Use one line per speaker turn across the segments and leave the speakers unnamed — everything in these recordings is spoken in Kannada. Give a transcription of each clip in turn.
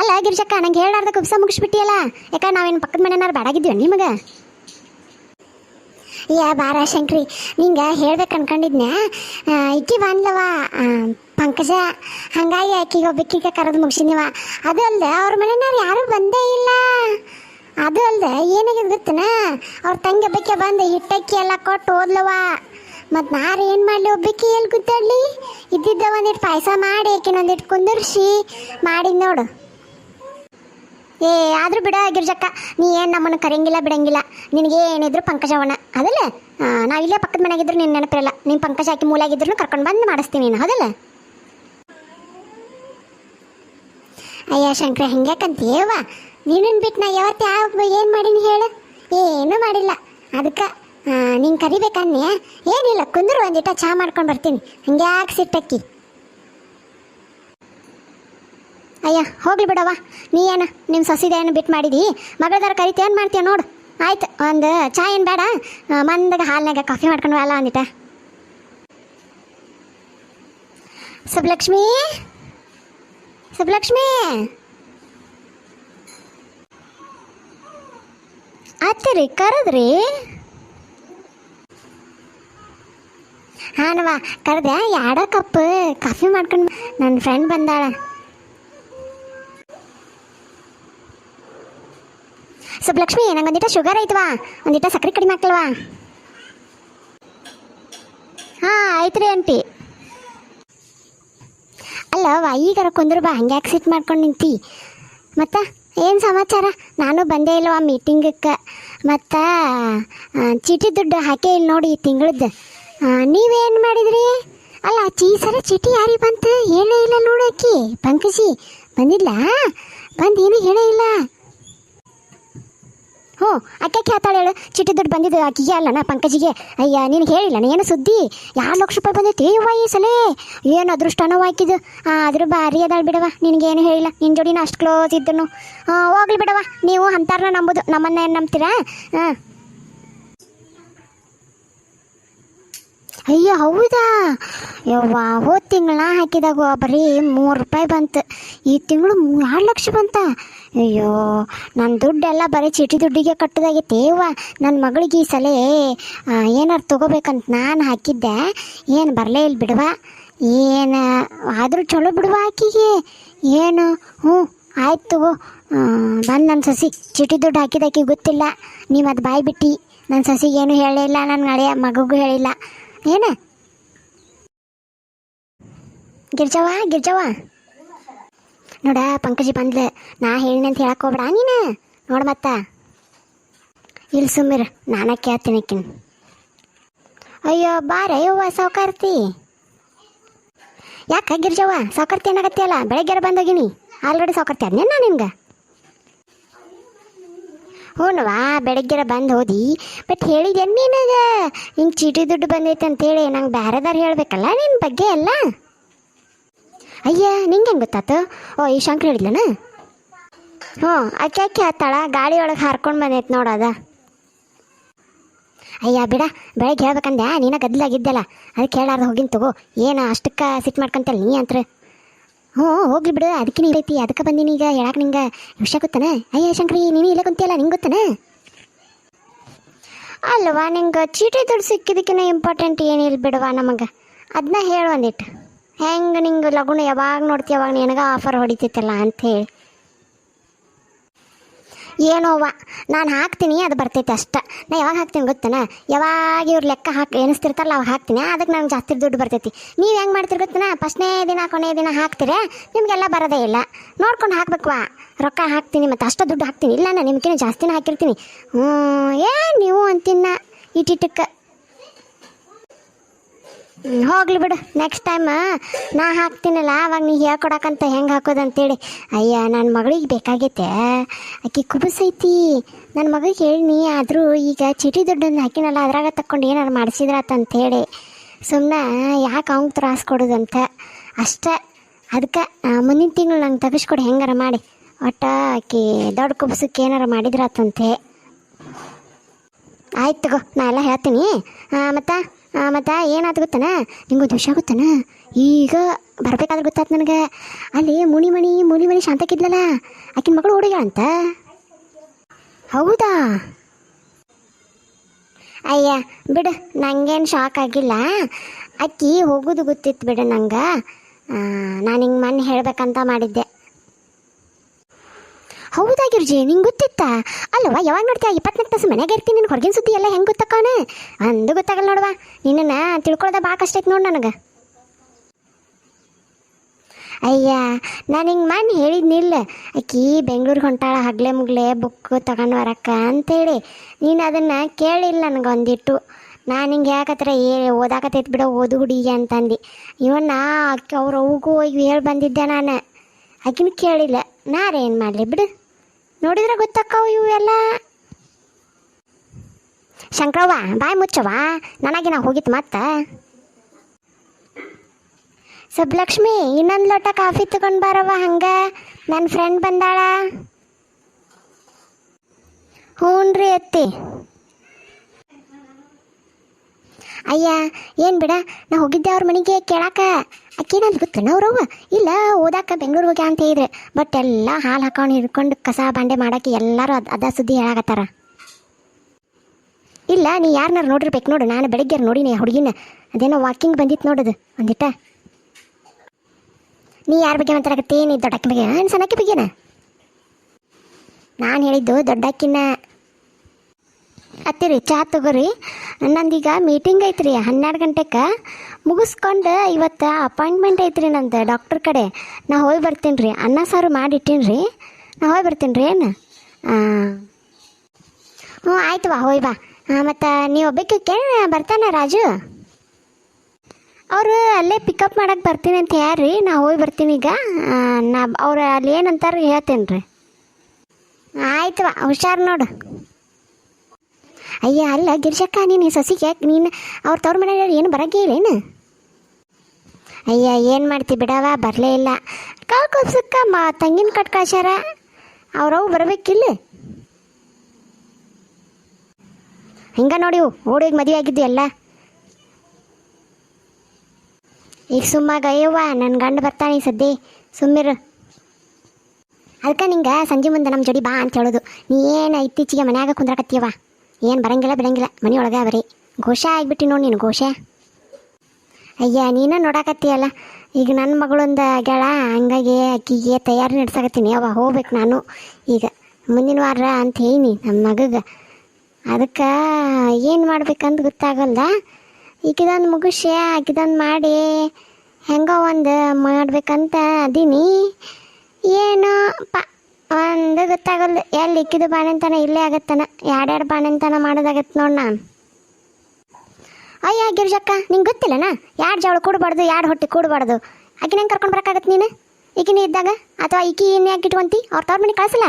ಅಲ್ಲ ಗಿರ್ಜಕ್ಕ ನಂಗೆ ಹೇಳಾರ್ದ ಕುಬ್ಸ ಮುಗಿಸ್ಬಿಟ್ಟಿಯಲ್ಲ? ಯಾಕ ನಾವೇನು ಪಕ್ಕದ ಮನೆನಾರು ಬೇಡಾಗಿದ್ವಿ ನಿಮಗೆ? ಯಾ ಬಾರ ಶಂಕ್ರಿ, ನಿಂಗೆ ಹೇಳ್ಬೇಕು ಅನ್ಕೊಂಡಿದ್ನ ಇಕ್ಕಿ ಬಂದ್ಲವ ಪಂಕಜ ಹಂಗಾಗಿ ಆಕಿಗೆ ಒಬ್ಬಕ್ಕಿಗೆ ಕರೆದು ಮುಗಿಸಿನಿವ ಅದು ಅಲ್ಲದೆ ಅವ್ರ ಮನೆಯವ್ರು ಯಾರೂ ಬಂದೇ ಇಲ್ಲ. ಅದು ಅಲ್ಲದೆ ಏನಾಗಿದೆ ಗೊತ್ತನ? ಅವ್ರ ತಂಗಿ ಒಬ್ಬಕ್ಕೆ ಬಂದು ಹಿಟ್ಟಕ್ಕಿ ಎಲ್ಲ ಕೊಟ್ಟು ಓದ್ಲವ ಮತ್ತು ನಾರು ಏನು ಮಾಡಲಿ ಒಬ್ಬಕ್ಕೆ ಎಲ್ಲಿ ಗುದ್ದಾಡ್ಲಿ? ಇದ್ದಿದ್ದ ಒಂದಿಟ್ಟು ಪಾಯಸ ಮಾಡಿ ಆಕಿನ ಕುಂದರ್ಸಿ, ಮಾಡಿದ್ ನೋಡು. ಏ, ಆದ್ರೂ ಬಿಡ ಗಿರ್ಜಕ್ಕ. ನೀ ಏನು ನಮ್ಮನ್ನು ಕರೆಯಂಗಿಲ್ಲ, ಬಿಡಂಗಿಲ್ಲ. ನಿನಗೆ ಏನಿದ್ರು ಪಂಕಜವನ ಅದಲ್ಲ? ನಾವು ಇಲ್ಲೇ ಪಕ್ಕದ ಮನೆಗಿದ್ರು ನಿನ್ನ ನೆನಪಿರಲ್ಲ. ನೀನು ಪಂಕಜ ಹಾಕಿ ಮೂಲಾಗಿದ್ರು ಕರ್ಕೊಂಡು ಬಂದು ಮಾಡಿಸ್ತೀನಿ ನೀನು. ಹೌದಲ್ಲ ಅಯ್ಯ ಶಂಕರ ಹಿಂಗ್ಯಾಕಂತೀಯವ್ವ ನೀನನ್ ಬಿಟ್ಟು ನಾ ಯಾವತ್ತು ಯಾವ ಏನು ಮಾಡೀನಿ ಹೇಳು? ಏನೂ ಮಾಡಿಲ್ಲ. ಅದಕ್ಕೆ ನೀನು ಕರಿಬೇಕನ್ನೇ ಏನಿಲ್ಲ, ಕುಂದ್ರು ಒಂದಿಟ ಚಾ ಮಾಡ್ಕೊಂಡು ಬರ್ತೀನಿ. ಹಂಗ್ಯಾಕೆ ಸಿಟ್ಟಕ್ಕಿ. ಅಯ್ಯ, ಹೋಗ್ಲಿ ಬಿಡವ್ವ. ನೀ ಏನು ನಿಮ್ಮ ಸೊಸಿದೆ ಏನು ಬಿಟ್ಟು ಮಾಡಿದಿ? ಮಗಳದಾರ ಕರಿತ, ಏನು ಮಾಡ್ತೀಯ ನೋಡು. ಆಯ್ತು, ಒಂದು ಚಾ ಏನು ಬೇಡ? ಮಂದಾಗ ಹಾಲ್ನಾಗ ಕಾಫಿ ಮಾಡ್ಕೊಂಡು ಅಲ್ಲ ಅಂದಿಟ್ಟ ಸುಬ್ಲಕ್ಷ್ಮಿ? ಸುಬ್ಲಕ್ಷ್ಮಿ? ಆತ್ರಿ ಕರದ್ರಿ? ಹಾನವ್ವ, ಕರೆದೆ ಎರಡೋ ಕಪ್ ಕಾಫಿ ಮಾಡ್ಕೊಂಡು ನನ್ನ ಫ್ರೆಂಡ್ ಬಂದಾಳ. ಸುಬ್ಲಕ್ಷ್ಮಿ ನಂಗೆ ಒಂದಿಟ ಶುಗರ್ ಐತವಾ? ಒಂದಿಟ ಸಕ್ಕರೆ ಕಡಿಮೆ ಹಾಕಲ್ವಾ ಹಾಂ, ಆಯ್ತ್ರಿ ಆಂಟಿ. ಅಲ್ಲವ ಈಗಾರ ಕುಂದ್ರು ಬಾ, ಹಂಗೆ ಸಿಟ್ ಮಾಡ್ಕೊಂಡು ನಿಂತಿ? ಮತ್ತು, ಏನು ಸಮಾಚಾರ? ನಾನು ಬಂದೇ ಇಲ್ವಾ ಮೀಟಿಂಗಕ್ಕೆ ಮತ್ತು ಚೀಟಿ ದುಡ್ಡು ಹಾಕೇ ಇಲ್ಲ ನೋಡಿ ಈ ತಿಂಗಳದ್ದು ನೀವೇನು ಮಾಡಿದ್ರಿ? ಅಲ್ಲ, ಚೀ ಸರ ಚೀಟಿ ಯಾರಿಗೆ ಬಂತು? ಹೇಳೇ ಇಲ್ಲ ನೋಡಕ್ಕಿ ಪಂಕಜಿ ಬಂದಿಲ್ಲ ಬಂದು ಏನು ಹೇಳೇ ಇಲ್ಲ. ಹ್ಞೂ ಅಕ್ಕ ಕೇಳ್ತಾಳೆ ಹೇಳು. ಚಿಟ್ಟಿ ದುಡ್ಡು ಬಂದಿದ್ದು ಆಕಿಗೆ ಅಲ್ಲ, ನಾ ಪಂಕಜಿಗೆ. ಅಯ್ಯ, ನಿನಗೆ ಹೇಳಿಲ್ಲ ಏನು ಸುದ್ದಿ? ಎರಡು ಲಕ್ಷ ರೂಪಾಯಿ ಬಂದೈತಿ? ಯವ್ವ, ಈ ಸಲ? ಏನು ಅದೃಷ್ಟನೋ ಹಾಕಿದ್ದು ಆದರೂ ಭಾರಿ ಅದಾಳ ಬಿಡವ ನಿನಗೇನು ಹೇಳಿಲ್ಲ. ನಿನ್ನ ಜೋಡಿನ ಅಷ್ಟು ಕ್ಲೋಸ್ ಇದ್ದನು. ಹೋಗ್ಲಿ ಬಿಡವ ನೀವು ಅಂತಾರನ್ನ ನಂಬೋದು. ನಮ್ಮನ್ನ ಏನು ನಂಬ್ತೀರಾ? ಹಾಂ ಅಯ್ಯೋ, ಹೌದಾ? ಯವ್ವ, ಹೋದ ತಿಂಗಳ ಹಾಕಿದಾಗ ಬರೀ ಮೂರು ರೂಪಾಯಿ ಬಂತು. ಈ ತಿಂಗಳು ಎರಡು ಲಕ್ಷ ಬಂತ. ಅಯ್ಯೋ ನನ್ನ ದುಡ್ಡೆಲ್ಲ ಬರೀ ಚೀಟಿ ದುಡ್ಡಿಗೆ ಕಟ್ಟದಾಗೈತೆ. ಯವ್ವ ನನ್ನ ಮಗಳಿಗೆ ಈ ಸಲ ಏನಾರು ತೊಗೋಬೇಕಂತ ನಾನು ಹಾಕಿದ್ದೆ. ಏನು ಬರಲೇ ಇಲ್ಲ ಬಿಡುವ? ಏನು, ಆದರೂ ಚಲೋ ಬಿಡುವ ಆಕಿಗೆ? ಏನು? ಹ್ಞೂ, ಆಯ್ತು ತಗೋ. ಬಂದು ನನ್ನ ಸಸಿ. ಚೀಟಿ ದುಡ್ಡು ಹಾಕಿದಾಕಿ ಗೊತ್ತಿಲ್ಲ. ನೀವು ಅದು ಬಾಯಿ ಬಿಟ್ಟಿ ನನ್ನ ಸಸಿಗೆ ಏನು ಹೇಳಿಲ್ಲ ನನ್ನ ಹಳೆಯ ಮಗುಗೂ ಹೇಳಿಲ್ಲ. ಏನ? ಗಿರ್ಜವ್ವ ಗಿರ್ಜವ್ವ ನೋಡ ಪಂಕಜಿ ಬಂದ್ಲೆ. ನಾ ಹೇಳಿನ ಅಂತ ಹೇಳಕ್ ಹೋಗ್ಬೇಡ. ನೀನು? ನೋಡ ಮತ್ತ. ಇಲ್ಲಿ ಸುಮ್ಮಿರ ನಾನೇ ಕೇಳ್ತೀನಿ ಅಯ್ಯೋ, ಬಾರ. ಅಯ್ಯವ್ವ ಸಾವುಕಾರ್ತಿ. ಯಾಕೆ ಗಿರ್ಜವ್ವ ಸಾವುಕಾರ್ತಿ ಏನಾಗತ್ತೆಯಲ್ಲ ಬೆಳಗ್ಗೆ ಬಂದೋಗಿನಿ. ಆಲ್ರೆಡಿ ಸಾವುಕಾರ್ತಿ ಅದ್ನೇ ನಾ ನಿನ್ಗೆ? ಹ್ಞೂನವಾ ಬೆಳಗ್ಗೆ ಬಂದು ಹೋದಿ. ಬಟ್ ಹೇಳಿದೆ ನೀನಾಗ ಹಿಂಗೆ ಚೀಟಿ ದುಡ್ಡು ಬಂದೈತೆ ಅಂತೇಳಿ ನಂಗೆ ಬೇರೆದಾರು ಹೇಳಬೇಕಲ್ಲ ನಿನ್ನ ಬಗ್ಗೆ ಅಲ್ಲ ಅಯ್ಯ, ನಿಂಗೆ ಹೆಂಗೆ ಗೊತ್ತಾತು? ಓ, ಈ ಶಂಕರ್ ಹೇಳಿದ್ಲನ? ಹ್ಞೂ ಅಕ್ಕಿ ಅಕ್ಕಿ ಹತ್ತಾಳ ಗಾಡಿ ಒಳಗೆ ಹಾರ್ಕೊಂಡು ಬಂದೈತೆ ನೋಡೋದ ಅಯ್ಯ, ಬಿಡ ಬೆಳಗ್ಗೆ ಹೇಳ್ಬೇಕಂದೆ ನೀನ ಗದ್ದಲಾಗಿದ್ದಲ್ಲ ಅದಕ್ಕೆ ಹೇಳಾರ್ದು ಹೋಗಿನ ತಗೋ. ಏನು ಅಷ್ಟಕ್ಕೆ ಸಿಟ್ಟು ಮಾಡ್ಕೊಂತಲ್ಲ ನೀ ಅಂತ್ರ ಹ್ಞೂ, ಹೋಗ್ಲಿ ಬಿಡು. ಅದಕ್ಕೆ ನೀರೈತಿ ಅದಕ್ಕೆ ಬಂದೀನಿ ಈಗ ಹೇಳಕ್ಕೆ ನಿಂಗೆ ವಿಷಯ ಗೊತ್ತಾನೆ? ಅಯ್ಯ, ಶಂಕ್ರಿ, ನೀನು ಇಲ್ಲೇ ಕುಂತಿಯಲ್ಲ, ನಿಂಗೆ ಗೊತ್ತಾನೆ? ಅಲ್ವಾ, ನಿಂಗೆ ಚೀಟಿ ದುಡ್ಡು ಸಿಕ್ಕಿದಕ್ಕಿಂತ ಇಂಪಾರ್ಟೆಂಟ್ ಏನಿಲ್ಲ ಬಿಡುವ ನಮಗೆ? ಅದನ್ನ ಹೇಳು ಒಂದಿಟ್ಟು ಹೆಂಗೆ ನಿಂಗೆ ಲಗುಣ ಯಾವಾಗ ನೋಡ್ತೀಯ ಯಾವಾಗ ನಿನಗೆ ಆಫರ್ ಹೊಡಿತೈತಲ್ಲ ಅಂಥೇಳಿ ಏನೋವ ನಾನು ಹಾಕ್ತೀನಿ, ಅದು ಬರ್ತೈತೆ ಅಷ್ಟೆ. ನಾ ಯಾವಾಗ ಹಾಕ್ತೀನಿ ಗೊತ್ತನ? ಯಾವಾಗ ಇವ್ರು ಲೆಕ್ಕ ಹಾಕಿ, ಎಣಿಸ್ತಿರ್ತಾರಲ್ಲ, ಅವಾಗ ಹಾಕ್ತೀನಿ. ಅದಕ್ಕೆ ನಂಗೆ ಜಾಸ್ತಿ ದುಡ್ಡು ಬರ್ತೈತಿ. ನೀವು ಹೆಂಗೆ ಮಾಡ್ತೀರಿ ಗೊತ್ತನ? ಫಸ್ಟ್ನೇ ದಿನ ಕೊನೆಯ ದಿನ ಹಾಕ್ತೀರಿ? ನಿಮಗೆಲ್ಲ ಬರೋದೇ ಇಲ್ಲ. ನೋಡ್ಕೊಂಡು ಹಾಕ್ಬೇಕವಾ. ರೊಕ್ಕ ಹಾಕ್ತೀನಿ ಮತ್ತು ಅಷ್ಟು ದುಡ್ಡು ಹಾಕ್ತೀನಿ. ಇಲ್ಲ ನಾನು ನಿಮ್ಗಿನ ಜಾಸ್ತಿನೇ ಹಾಕಿರ್ತೀನಿ. ಹ್ಞೂ ಏ ನೀವು ಅಂತಿನ್ನ? ಇಟ್ಟಿಟ್ಟಕ್ಕೆ. ಹೋಗ್ಲಿ ಬಿಡು. ನೆಕ್ಸ್ಟ್ ಟೈಮ್ ನಾ ಹಾಕ್ತೀನಲ್ಲ, ಅವಾಗ ನೀ ಹೇಳ್ಕೊಡಕ್ಕಂತ ಹೆಂಗೆ ಹಾಕೋದಂತೇಳಿ ಅಯ್ಯ ನನ್ನ ಮಗಳಿಗೆ ಬೇಕಾಗೈತೆ. ಆಕೆ ಕುಬಸೈತಿ ನನ್ನ ಮಗಳಿಗೆ ಹೇಳಿನಿ, ಆದರೂ ಈಗ ಚೀಟಿ ದುಡ್ಡನ್ನು ಹಾಕಿನಲ್ಲ, ಅದ್ರಾಗ ತಕ್ಕೊಂಡು ಏನಾರು ಮಾಡಿಸಿದ್ರಾತಂತೇಳಿ ಸುಮ್ಮನೆ ಯಾಕೆ ಅವ್ಗೆ ತ್ರಾಸು ಕೊಡೋದಂತ. ಅಷ್ಟೇ ಅದಕ್ಕೆ ಮುಂದಿನ ತಿಂಗಳು ನಂಗೆ ತಪ್ಪಿಸ್ಕೊಡಿ ಹೆಂಗಾರ ಮಾಡಿ. ಒಟ್ಟು ಆಕೆ ದೊಡ್ಡ ಕುಬಸಕ್ಕೆ ಏನಾರ ಮಾಡಿದ್ರಾತಂತೆ ಆಯ್ತು ತಗೋ, ನಾ ಎಲ್ಲ ಹೇಳ್ತೀನಿ. ಮತ್ತು? ಮತ್ತು ಏನಾಯ್ತು ಗೊತ್ತಾನ? ನಿಂಗೆ ವಿಷಯ ಆಗುತ್ತಾನ ಈಗ ಬರ್ಬೇಕಾದ್ರೆ ಗೊತ್ತಾಯ್ತು ನನಗೆ. ಅಲ್ಲಿ ಮುನಿಮಣಿ ಮಣಿ, ಮುನಿ ಮಣಿ ಶಾಂತಕ್ಕಿದ್ಲಲ್ಲ, ಆಕಿನ ಮಗಳು ಹುಡುಗ ಹೌದಾ? ಅಯ್ಯ, ಬಿಡು, ನಂಗೇನು ಶಾಕ್ ಆಗಿಲ್ಲ. ಅಕ್ಕಿ ಹೋಗೋದು ಗೊತ್ತಿತ್ತು ಬಿಡು ನಂಗೆ. ನಾನು ಹಿಂಗೆ ಮೊನ್ನೆ ಹೇಳ್ಬೇಕಂತ ಮಾಡಿದ್ದೆ. ಹೌದಾ ಗಿರ್ಜಿ ನಿಂಗೆ ಗೊತ್ತಿತ್ತಾ? ಅಲ್ವಾ ಯಾವಾಗ ನೋಡ್ತೀಯ ಇಪ್ಪತ್ನಾಲ್ಕು ತಾಸು ಮನೆಗೆ ಇರ್ತೀನಿ ನಿನ್ನ ಹೊರಗಿನ ಸುದ್ದಿ ಎಲ್ಲ ಹೆಂಗೆ ಗೊತ್ತಕ್ಕವನ ಅಂದು ಗೊತ್ತಾಗಲ್ಲ ನೋಡುವ. ನಿನ್ನನ್ನು ತಿಳ್ಕೊಳ್ಳೋದ ಭಾಳ ಕಷ್ಟ ಐತೆ ನೋಡಿ ನನಗೆ. ಅಯ್ಯ, ನಾನು ಹಿಂಗೆ ಮಾಡಿ ಹೇಳಿದ್ನಿಲ್ಲ ಅಕ್ಕಿ ಬೆಂಗ್ಳೂರಿಗೆ ಹೊಂಟಾಳ, ಹಗ್ಲೆ ಮುಗ್ಲೆ, ಬುಕ್ ತಗೊಂಡು ಬರಕ್ಕ ಅಂತೇಳಿ ನೀನು ಅದನ್ನು ಕೇಳಿಲ್ಲ ನನಗೆ ಒಂದಿಟ್ಟು. ನಾನು ಹಿಂಗೆ ಯಾಕತ್ರ ಏ, ಓದಾಕತ್ತೈತೆ ಬಿಡೋ, ಓದು ಹುಡುಗಿ ಅಂತಂದು ಇವನ್ನ ಅಕ್ಕಿ ಅವ್ರ ಅವ್ಗೂ ಹೋಗಿ ಹೇಳಿ ಬಂದಿದ್ದೆ ನಾನು. ಆಕಿನ ಕೇಳಿಲ್ಲ. ನಾರೇನು ಮಾಡಲಿ ಬಿಡು. ನೋಡಿದ್ರೆ ಗೊತ್ತಕ್ಕವು ಇವು ಎಲ್ಲ ಶಂಕರವ್ವ, ಬಾಯಿ ಮುಚ್ಚವ್ವ, ನನಗೆ ನಾ ಹೋಗಿತ್ತು ಮತ್ತೆ. ಸಬ್ಲಕ್ಷ್ಮಿ, ಇನ್ನೊಂದು ಲೋಟ ಕಾಫಿ ತಗೊಂಡು ಬಾರವ್ವ ಹಂಗೆ ನನ್ನ ಫ್ರೆಂಡ್ ಬಂದಾಳ. ಹ್ಞೂ ಅತ್ತಿ. ಅಯ್ಯ, ಏನು ಬಿಡ, ನಾ ಹೋಗಿದ್ದೆ ಅವ್ರ ಮನೆಗೆ ಕೇಳಾಕ. ಅಕ್ಕೇನಂತ ಗೊತ್ತೇನ ಅವ್ರವ್ವ ಇಲ್ಲ ಓದಾಕ ಬೆಂಗ್ಳೂರು ಹೋಗ್ಯ ಅಂತ ಹೇಳಿದ್ರೆ. ಬಟ್ ಎಲ್ಲ ಹಾಲು ಹಾಕೊಂಡು ಹಿಡ್ಕೊಂಡು ಕಸ ಬಾಂಡೆ ಮಾಡಕ್ಕೆ ಎಲ್ಲರೂ ಅದ್ ಅದ ಸುದ್ದಿ ಹೇಳಾಕತ್ತಾರ. ಇಲ್ಲ, ನೀ ಯಾರನ್ನಾರು ನೋಡಿರ್ಬೇಕು ನೋಡು, ನಾನು ಬೆಳಗ್ಗೆ ನೋಡಿನಿ ಹುಡುಗಿನ. ಅದೇನೋ ವಾಕಿಂಗ್ ಬಂದಿತ್ತು ನೋಡೋದು ಒಂದಿಟ್ಟ. ನೀ ಯಾರ ಬಗ್ಗೆ ಮಾತಾಡಕತ್ತಿ, ನೀ ದೊಡ್ಡಕ್ಕಿ ಬಗ್ಗೆ, ಏನು ಸಣ್ಣಕ್ಕಿ ಬಗ್ಗೆನ? ನಾನು ಹೇಳಿದ್ದು ದೊಡ್ಡಕ್ಕಿನ ಅತ್ತಿರಿ, ಚಾ ತಗೋರಿ. ನಂದೀಗ ಮೀಟಿಂಗ್ ಐತ್ರಿ, ಹನ್ನೆರಡು ಗಂಟೆಗೆ ಮುಗಿಸ್ಕೊಂಡು ಇವತ್ತು ಅಪಾಯಿಂಟ್ಮೆಂಟ್ ಐತ್ರಿ ನಂದು ಡಾಕ್ಟ್ರ್ ಕಡೆ. ನಾ ಹೋಗಿ ಬರ್ತೀನಿ ರೀ ಅನ್ನ ಸಾರು ಮಾಡಿಟ್ಟೀನಿ ರೀ ನಾ ಹೋಗಿ ಬರ್ತೀನಿ ರೀ ಏನು ಹ್ಞೂ, ಆಯ್ತು ಬಾ ಹೋಯ್ ಬಾ ಮತ್ತು ನೀವು ಒಬ್ಬಕ್ಕೆ ಬರ್ತಾನೆ ರಾಜು? ಅವರು ಅಲ್ಲೇ ಪಿಕಪ್ ಮಾಡಕ್ಕೆ ಬರ್ತೀನಿ ಅಂತ ಹೇಳ್ರಿ, ನಾ ಹೋಗಿ ಬರ್ತೀನಿ ಈಗ. ನಾ ಅವ್ರು ಅಲ್ಲಿ ಏನಂತಾರೆ ಹೇಳ್ತೇನೆ ರೀ ಆಯ್ತು ಹುಷಾರು ನೋಡು. ಅಯ್ಯ, ಅಲ್ಲ ಗಿರ್ಜಕ್ಕ ನೀನು ಸೊಸಿಗೆ, ನೀನು ಅವ್ರ ತವ್ರ ಮನೆಯವ್ರು ಏನು ಬರಕ್ಕೆ ಇಲ್ಲೇನು ಅಯ್ಯ, ಏನು ಮಾಡ್ತಿ ಬಿಡವ, ಬರಲೇ ಇಲ್ಲ. ಕಾಲ್ ಮಾ, ತಂಗಿನ ಕಟ್ ಕಳ್ಸ್ಯಾರ ಅವ್ರವು ಬರಬೇಕಿಲ್ಲ. ಹಿಂಗ ನೋಡಿ ಓಡಿಗೆ ಮದುವೆ ಆಗಿದ್ದು ಎಲ್ಲ ಈಗ ಸುಮ್ಮಾಗ ಅಯ್ಯವ್ವ ನನ್ನ ಗಂಡ ಬರ್ತಾನೆ ಸದ್ದಿ, ಸುಮ್ಮಿರು. ಅದಕ್ಕೆ ನಿಂಗೆ ಸಂಜೆ ಮುಂದೆ ನಮ್ಮ ಜೋಡಿ ಬಾ ಅಂತ ಹೇಳೋದು. ನೀ ಏನು ಇತ್ತೀಚೆಗೆ ಮನ್ಯಾಗ ಕುಂದ್ರಕತ್ತೀಯವ ಏನು ಬರಂಗಿಲ್ಲ, ಬಿಡಂಗಿಲ್ಲ. ಮನೆಯೊಳಗೆ ಅವರಿ ಘೋಷ ಆಗಿಬಿಟ್ಟಿ ನೋಡಿ ನೀನು, ಘೋಷ. ಅಯ್ಯ, ನೀನು ನೋಡಾಕತ್ತೀಯಲ್ಲ? ಈಗ ನನ್ನ ಮಗಳೊಂದು ಗೆಳ ಹಂಗಾಗಿ ಅಕ್ಕಿಗೆ ತಯಾರಿ ನಡೆಸಾಕತ್ತೀನಿ. ಅವ ಹೋಗ್ಬೇಕು ನಾನು. ಈಗ ಮುಂದಿನ ವಾರ ಅಂತ ಹೇಳಿ ನಮ್ಮ ಮಗಗೆ. ಅದಕ್ಕೆ ಏನು ಮಾಡ್ಬೇಕಂತ ಗೊತ್ತಾಗಲ್ದ? ಈಗಿದೊಂದು ಮುಗಿಸಿ ಆಕಿದೊಂದು ಮಾಡಿ ಹೆಂಗೋ ಒಂದು ಮಾಡ್ಬೇಕಂತ ಅದೀನಿ. ಏನು ಪ ಒಂದು ಗೊತ್ತಾಗಲ್ದು ಎಲ್ಲಿ ಇಕ್ಕಿದ ಬಾಣಂತನ ಇಲ್ಲೇ ಆಗತ್ತನ. ಎರಡೆರಡು ಬಾಣಂತನ ಮಾಡೋದಾಗತ್ತೆ ನೋಡಿ ನಾನು. ಅಯ್ಯ, ಗಿರಿಜಕ್ಕ, ನಿಂಗೆ ಗೊತ್ತಿಲ್ಲನ? ಯಾರು ಜವಳ ಕೂಡಬಾರ್ದು, ಯಾರು ಹೊಟ್ಟೆ ಕೂಡಬಾರ್ದು? ಆಕಿನ ಹೆಂಗೆ ಕರ್ಕೊಂಡು ಬರೋಕ್ಕಾಗತ್ತೆ ನೀನು? ಈಗಿನ ಇದ್ದಾಗ? ಅಥವಾ ಈಕಿ ಯಾಕೆ ಇಟ್ಕೊಂತಿ ಅವ್ರ ತವ್ರ ಮನೆ ಕಳಿಸಲ್ಲ?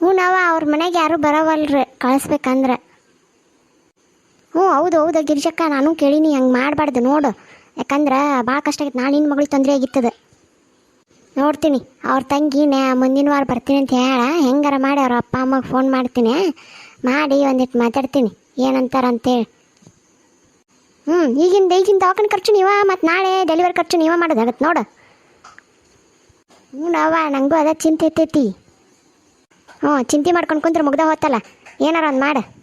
ಹ್ಞೂ ನಾವ, ಅವ್ರ ಮನೆಗೆ ಯಾರು ಬರೋವಲ್ರಿ. ಕಳಿಸ್ಬೇಕಂದ್ರೆ. ಹ್ಞೂ, ಹೌದು ಹೌದು, ಗಿರಿಜಕ್ಕ, ನಾನು ಕೇಳೀನಿ, ಹಂಗೆ ಮಾಡಬಾರ್ದು ನೋಡು. ಯಾಕಂದ್ರೆ ಭಾಳ ಕಷ್ಟ ಆಗೈತೆ. ನಾನು ನಿನ್ನ ಮಗಳಿಗೆ ತೊಂದರೆ ಆಗಿತ್ತದ. ನೋಡ್ತೀನಿ. ಅವ್ರ ತಂಗಿ ನಾ, ಮುಂದಿನ ವಾರ ಬರ್ತೀನಿ ಅಂತ ಹೇಳ. ಹೆಂಗಾರ ಮಾಡಿ ಅವ್ರ ಅಪ್ಪ ಅಮ್ಮಗೆ ಫೋನ್ ಮಾಡ್ತೀನಿ. ಮಾಡಿ ಒಂದಿಟ್ಟು ಮಾತಾಡ್ತೀನಿ. ಏನಂತಾರ ಅಂತೇಳಿ. ಹ್ಞೂ ಈಗಿಂದ ಈಗಿನ ದವಾಖಾನೆ ಖರ್ಚು ನೀವ? ಮತ್ತು ನಾಳೆ ಡೆಲಿವರಿ ಖರ್ಚು ನೀವ ಮಾಡೋದಾಗತ್ತೆ ನೋಡು. ಹ್ಞೂ ನಾವ ನನಗೂ ಅದ ಚಿಂತೆ ಇರ್ತೈತಿ. ಹ್ಞೂ ಚಿಂತೆ ಮಾಡ್ಕೊಂಡು ಕುಂತ್ರೆ ಮುಗ್ದ ಹೋತಲ್ಲ. ಏನಾರ ಒಂದು ಮಾಡು.